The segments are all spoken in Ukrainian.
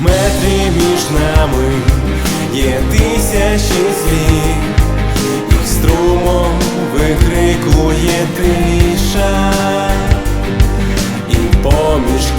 метрі між нами є тисячі слів, їх струмом викрикує тиша і поміж.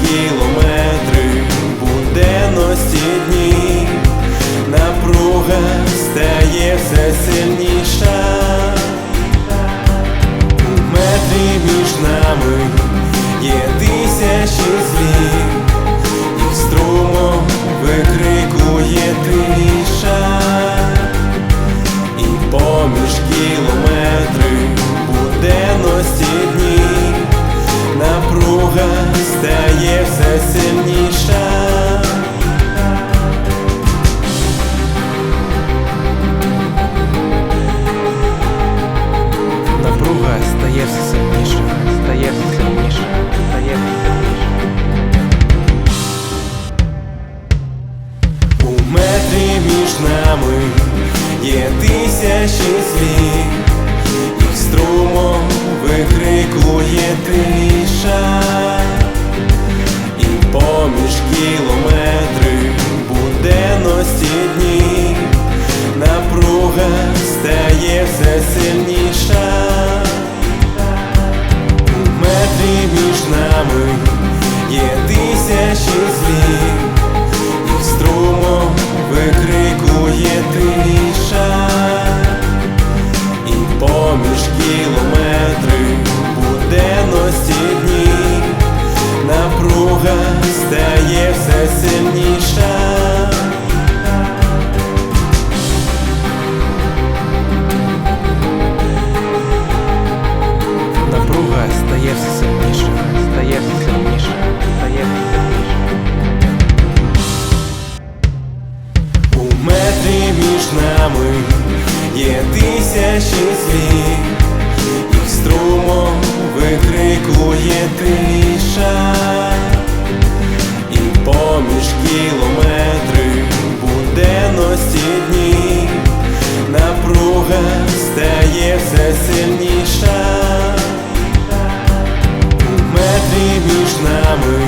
memory.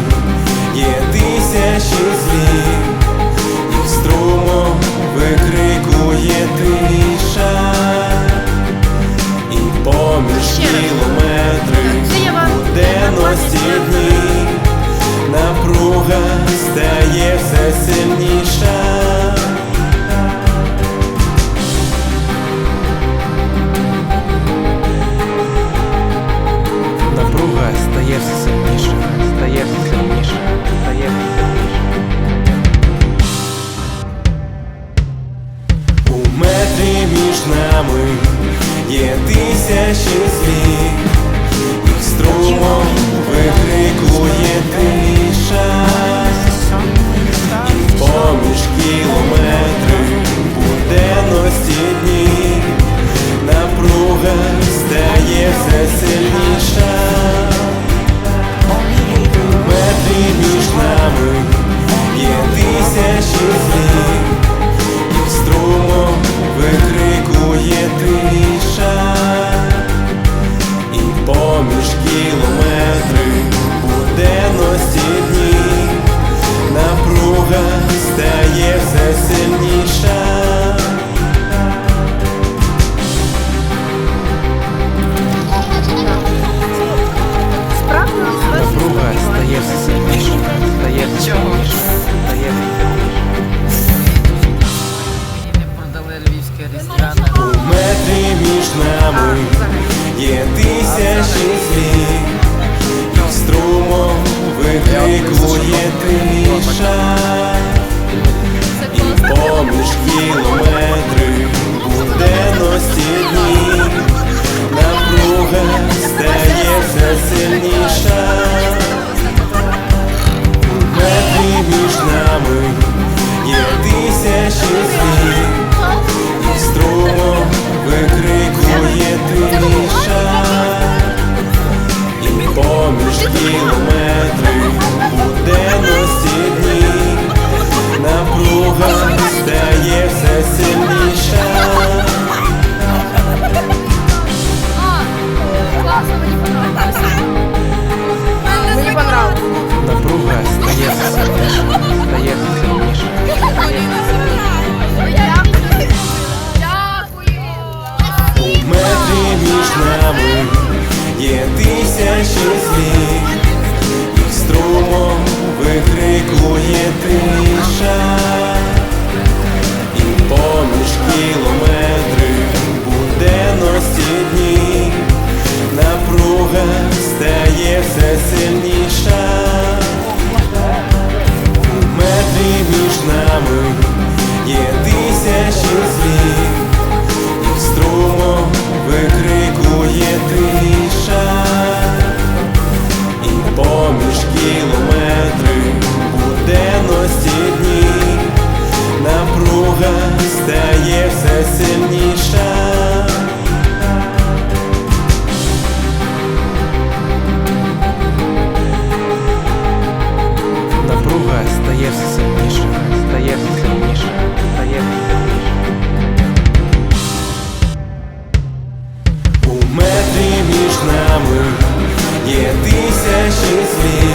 мережі злі,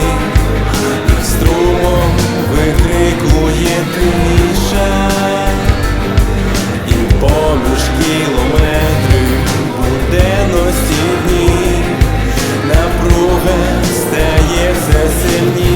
їх струмом викрикує тиша, і поміж кілометрів буденності дні, напруга стає все сильніше.